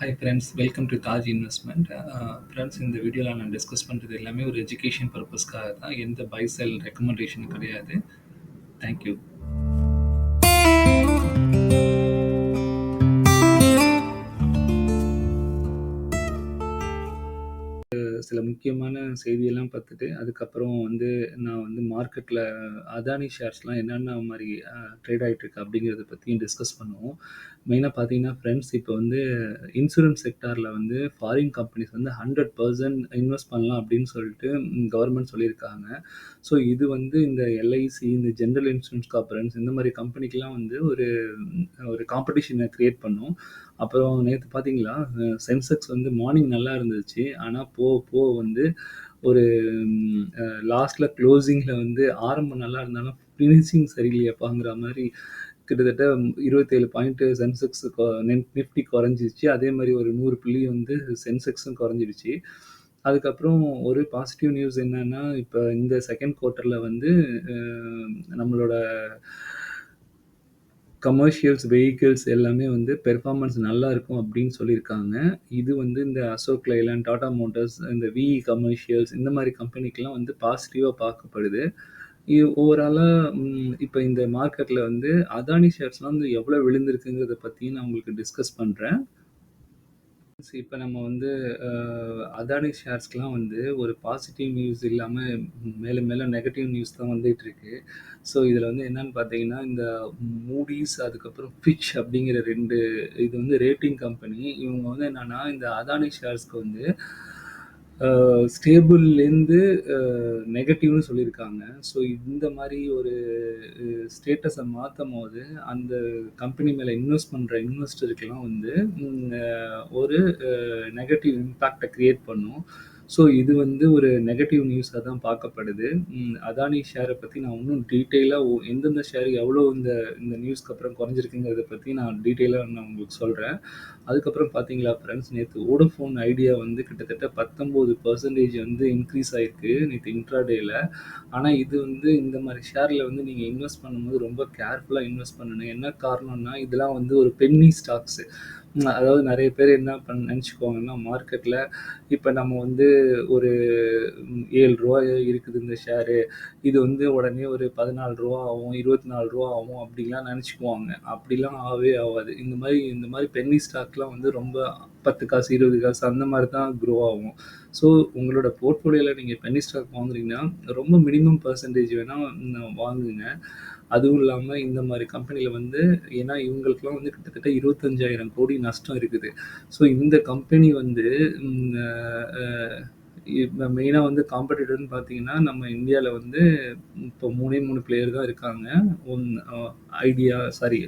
Hi friends welcome to Taj investment friends இந்த வீடியோவில் நான் டிஸ்கஸ் பண்ணுறது எல்லாமே ஒரு எஜுகேஷன் பர்பஸ்க்காக தான் எந்த பை செல் ரெக்கமெண்டேஷன் கிடையாது தேங்க்யூ சில முக்கியமான செய்தியெல்லாம் பார்த்துட்டு அதுக்கப்புறம் வந்து நான் வந்து மார்க்கெட்டில் அதானி ஷேர்ஸ்லாம் என்னென்ன மாதிரி ட்ரேட் ஆகிட்டு அப்படிங்கிறத பற்றியும் டிஸ்கஸ் பண்ணுவோம். மெயினாக பார்த்தீங்கன்னா ஃப்ரெண்ட்ஸ் இப்போ வந்து இன்சூரன்ஸ் செக்டாரில் வந்து ஃபாரின் கம்பெனிஸ் வந்து ஹண்ட்ரட் பர்சன்ட் இன்வெஸ்ட் பண்ணலாம் அப்படின்னு சொல்லிட்டு கவர்மெண்ட் சொல்லியிருக்காங்க. ஸோ இது வந்து இந்த எல்ஐசி இந்த ஜென்ரல் இன்சூரன்ஸ் கார்பரன்ஸ் இந்த மாதிரி கம்பெனிக்கெலாம் வந்து ஒரு ஒரு காம்படிஷனை க்ரியேட் பண்ணும். அப்புறம் நேற்று பார்த்தீங்களா சென்செக்ஸ் வந்து மார்னிங் நல்லா இருந்துச்சு. ஆனால் போக போக வந்து ஒரு லாஸ்ட்டில் க்ளோசிங்கில் வந்து ஆரம்பம் நல்லா இருந்தாலும் ஃபினிஷிங் சரியில்லையாப்பாங்கிற மாதிரி கிட்டத்தட்ட இருபத்தேழு பாயிண்ட்டு சென்செக்ஸ் நிஃப்டி குறைஞ்சிச்சு அதே மாதிரி ஒரு நூறு புள்ளி வந்து சென்செக்ஸும் குறைஞ்சிடுச்சு. அதுக்கப்புறம் ஒரு பாசிட்டிவ் நியூஸ் என்னன்னா இப்போ இந்த செகண்ட் குவார்ட்டரில் வந்து நம்மளோட கமர்ஷியல்ஸ் வெஹிக்கிள்ஸ் எல்லாமே வந்து பெர்ஃபார்மன்ஸ் நல்லா இருக்கும் அப்படின்னு சொல்லியிருக்காங்க. இது வந்து இந்த அசோக் லைலாண்ட் டாடா மோட்டார்ஸ் இந்த விஇ கமர்ஷியல்ஸ் இந்த மாதிரி கம்பெனிக்கெலாம் வந்து பாசிட்டிவாக பார்க்கப்படுது. ஓவராலாக இப்போ இந்த மார்க்கெட்டில் வந்து அதானி ஷேர்ஸ்லாம் வந்து எவ்வளோ விழுந்திருக்குங்கிறத பற்றியும் நான் உங்களுக்கு டிஸ்கஸ் பண்ணுறேன் இப்போ நம்ம வந்து அதானி ஷேர்ஸ்க்குலாம் வந்து ஒரு பாசிட்டிவ் நியூஸ் இல்லாமல் மேலே மேலே நெகட்டிவ் நியூஸ் தான் வந்துகிட்டு இருக்கு ஸோ இதில் வந்து என்னன்னு பார்த்தீங்கன்னா இந்த மூடிஸ் அதுக்கப்புறம் ஃபிச் அப்படிங்கிற ரெண்டு இது வந்து ரேட்டிங் கம்பெனி இவங்க வந்து என்னென்னா இந்த அதானி ஷேர்ஸ்க்கு வந்து ஸ்டேபிள்லேருந்து நெகட்டிவ்னு சொல்லியிருக்காங்க. ஸோ இந்த மாதிரி ஒரு ஸ்டேட்டஸை மாற்றும் போது அந்த கம்பெனி மேலே இன்வெஸ்ட் பண்ணுற இன்வெஸ்டருக்கெல்லாம் வந்து ஒரு நெகட்டிவ் இம்பேக்டை க்ரியேட் பண்ணும். ஸோ இது வந்து ஒரு நெகட்டிவ் நியூஸாக தான் பார்க்கப்படுது. அதானி ஷேரை பற்றி நான் இன்னும் டீட்டெயிலாக எந்தெந்த ஷேர் எவ்வளோ இந்த இந்த நியூஸ்க்கு அப்புறம் குறைஞ்சிருக்குங்கிறத பற்றி நான் டீட்டெயிலாக நான் உங்களுக்கு சொல்கிறேன் அதுக்கப்புறம் பார்த்தீங்களா ஃப்ரெண்ட்ஸ் நேற்று ஓடோஃபோன் ஐடியா வந்து கிட்டத்தட்ட பத்தொம்போது பர்சன்டேஜ் வந்து இன்க்ரீஸ் ஆகிருக்கு நேற்று இன்ட்ராடேயில் ஆனால் இது வந்து இந்த மாதிரி ஷேரில் வந்து நீங்கள் இன்வெஸ்ட் பண்ணும்போது ரொம்ப கேர்ஃபுல்லாக இன்வெஸ்ட் பண்ணணும். என்ன காரணம்னா இதெல்லாம் வந்து ஒரு பென்னி ஸ்டாக்ஸு அதாவது நிறைய பேர் என்ன பண்ண நினச்சிக்குவாங்கன்னா மார்க்கெட்டில் இப்போ நம்ம வந்து ஒரு ஏழு ரூபா இருக்குது இந்த ஷேரு இது வந்து உடனே ஒரு பதினாலு ரூபா ஆகும் இருபத்தி நாலு ரூபா ஆகும் அப்படிலாம் நினச்சிக்குவாங்க. அப்படிலாம் ஆகவே ஆகாது. இந்த மாதிரி இந்த மாதிரி பென்னி ஸ்டாக்லாம் வந்து ரொம்ப பத்து காசு இருபது காசு அந்த மாதிரி தான் க்ரோ ஆகும். ஸோ உங்களோட போர்ட்ஃபோலியோவில் நீங்கள் பென்னி ஸ்டாக் வாங்குறீங்கன்னா ரொம்ப மினிமம் பர்சன்டேஜ் வேணால் வாங்குங்க. அதுவும் இல்லாமல் இந்த மாதிரி கம்பெனியில் வந்து ஏன்னா இவங்களுக்குலாம் வந்து கிட்டத்தட்ட இருபத்தஞ்சாயிரம் கோடி நஷ்டம் இருக்குது. ஸோ இந்த கம்பெனி வந்து இப்போ மெயினாக வந்து காம்படிட்டர்னு பார்த்தீங்கன்னா நம்ம இந்தியாவில் வந்து இப்போ மூணே மூணு பிளேயர் தான் இருக்காங்க. One idea sorry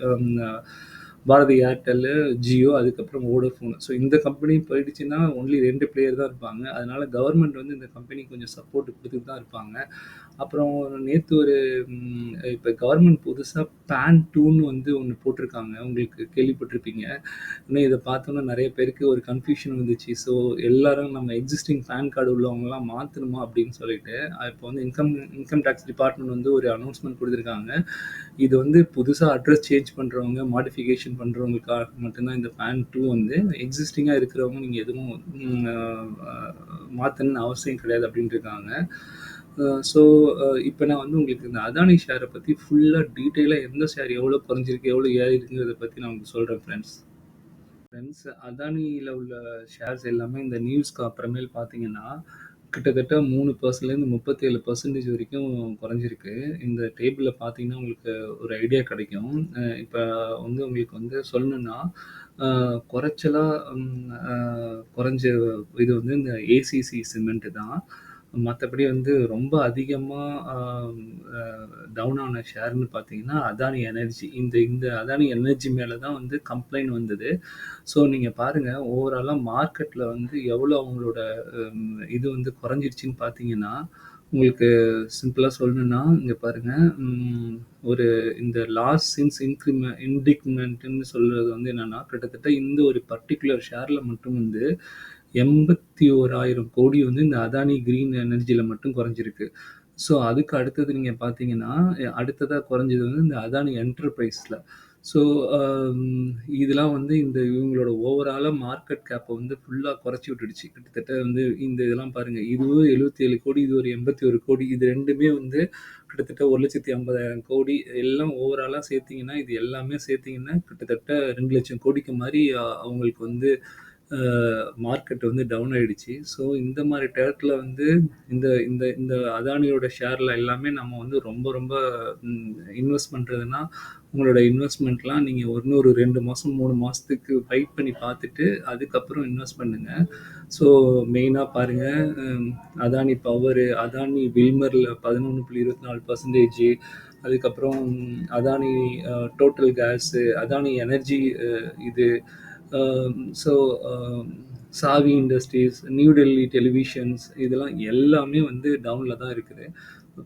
Bharti Airtel Jio அதுக்கப்புறம் வோடோஃபோன் ஸோ இந்த கம்பெனி போயிடுச்சுன்னா ஒன்லி ரெண்டு பிளேயர் தான் இருப்பாங்க. அதனால கவர்மெண்ட் வந்து இந்த கம்பெனி கொஞ்சம் சப்போர்ட் கொடுத்துட்டு தான் இருப்பாங்க. அப்புறம் நேற்று ஒரு இப்போ கவர்மெண்ட் புதுசாக பேன் டூன்னு வந்து ஒன்று போட்டிருக்காங்க. உங்களுக்கு கேள்விப்பட்டிருப்பீங்க. இன்னும் இதை பார்த்தோன்னா நிறைய பேருக்கு ஒரு கன்ஃபியூஷன் வந்துச்சு. ஸோ எல்லாரும் நம்ம எக்ஸிஸ்டிங் பேன் கார்டு உள்ளவங்கலாம் மாற்றணுமா அப்படின்னு சொல்லிட்டு இப்போ வந்து இன்கம் இன்கம் டேக்ஸ் டிபார்ட்மெண்ட் வந்து ஒரு அனௌன்ஸ்மெண்ட் கொடுத்துருக்காங்க. இது வந்து புதுசாக அட்ரஸ் சேஞ்ச் பண்ணுறவங்க மாடிஃபிகேஷன் மெயின்டைன் பண்ணுறவங்களுக்காக மட்டும்தான் இந்த ஃபேன் டூ வந்து எக்ஸிஸ்டிங்காக இருக்கிறவங்க நீங்கள் எதுவும் மாற்றணும்னு அவசியம் கிடையாது அப்படின்ட்டு இருக்காங்க ஸோ இப்போ நான் வந்து உங்களுக்கு இந்த அதானி ஷேரை பற்றி ஃபுல்லாக டீட்டெயிலாக எந்த ஷேர் எவ்வளோ குறைஞ்சிருக்கு எவ்வளோ ஏறி இருக்குங்கிறத பற்றி நான் உங்களுக்கு சொல்கிறேன் ஃப்ரெண்ட்ஸ் ஃப்ரெண்ட்ஸ் அதானியில் உள்ள ஷேர்ஸ் எல்லாமே இந்த நியூஸ்க்கு அப்புறமேல் பார்த்தீங்கன்னா கிட்டத்தட்ட மூணு பர்சன்ட்லேருந்து முப்பத்தேழு பர்சன்டேஜ் வரைக்கும் குறைஞ்சிருக்கு. இந்த டேபிளில் பார்த்தீங்கன்னா உங்களுக்கு ஒரு ஐடியா கிடைக்கும். இப்போ வந்து உங்களுக்கு வந்து சொல்லணுன்னா குறைச்சலாக குறைஞ்ச இது வந்து இந்த ஏசிசி சிமெண்ட்டு தான். மற்றபடி வந்து ரொம்ப அதிகமாக டவுன் ஆன ஷேர்னு பார்த்தீங்கன்னா அதானி எனர்ஜி இந்த இந்த அதானி எனர்ஜி மேலே தான் வந்து கம்ப்ளைண்ட் வந்தது. ஸோ நீங்கள் பாருங்கள் ஓவராலாக மார்க்கெட்டில் வந்து எவ்வளோ அவங்களோட இது வந்து குறைஞ்சிருச்சின்னு பார்த்தீங்கன்னா உங்களுக்கு சிம்பிளாக சொல்லணுன்னா இங்கே பாருங்கள் ஒரு இந்த லாஸ் சின்ஸ் இன்க்ரிமெ இன்டிக்மெண்ட்டுன்னு சொல்கிறது வந்து என்னென்னா கிட்டத்தட்ட இந்த ஒரு பர்டிகுலர் ஷேரில் மட்டும் வந்து எண்பத்தி ஓராயிரம் கோடி வந்து இந்த அதானி கிரீன் எனர்ஜியில் மட்டும் குறைஞ்சிருக்கு ஸோ அதுக்கு அடுத்தது நீங்கள் பார்த்தீங்கன்னா அடுத்ததாக குறைஞ்சது வந்து இந்த அதானி என்டர்பிரைஸில் ஸோ um, இதெல்லாம் வந்து இந்த இவங்களோட ஓவராலாக மார்க்கெட் கேப்பை வந்து ஃபுல்லாக குறைச்சி விட்டுடுச்சு. கிட்டத்தட்ட வந்து இந்த இதெல்லாம் பாருங்கள் இதுவும் 77 கோடி, இது ஒரு 81 கோடி. இது ரெண்டுமே வந்து கிட்டத்தட்ட 1,50,000 கோடி எல்லாம் ஓவராலாக சேர்த்திங்கன்னா இது எல்லாமே சேர்த்திங்கன்னா கிட்டத்தட்ட 2,00,000 கோடிக்கு மாதிரி அவங்களுக்கு வந்து மார்க்கெட் வந்து டவுன் ஆகிடுச்சு ஸோ இந்த மாதிரி டேரத்தில் வந்து இந்த இந்த இந்த அதானியோட ஷேரில் எல்லாமே நம்ம வந்து ரொம்ப ரொம்ப இன்வெஸ்ட் பண்ணுறதுன்னா உங்களோட இன்வெஸ்ட்மெண்ட்லாம் நீங்கள் இன்னொரு ரெண்டு மாதம் மூணு மாதத்துக்கு வெயிட் பண்ணி பார்த்துட்டு, அதுக்கப்புறம் இன்வெஸ்ட் பண்ணுங்கள் ஸோ மெயினாக பாருங்கள் அதானி பவரு, அதானி வில்மரில் பதினொன்று புள்ளி இருபத்தி நாலு பர்சன்டேஜ்ஜி அதுக்கப்புறம் Adani total gas, Adani energy இது ஸோ சாவி இண்டஸ்ட்ரீஸ், நியூ டெல்லி டெலிவிஷன்ஸ் இதெல்லாம் எல்லாமே வந்து டவுனில் தான் இருக்குது.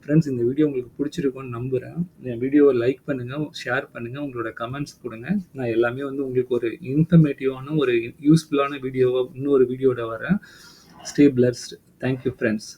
ஃப்ரெண்ட்ஸ் இந்த வீடியோ உங்களுக்கு புடிச்சிருக்கும்னு நம்புகிறேன் என் வீடியோவை லைக் பண்ணுங்கள் ஷேர் பண்ணுங்கள் உங்களோட கமெண்ட்ஸ் கொடுங்க நான் எல்லாமே வந்து உங்களுக்கு ஒரு இன்ஃபர்மேட்டிவான ஒரு யூஸ்ஃபுல்லான வீடியோவாக இன்னொரு வீடியோட வரேன். Stay blessed thank you friends.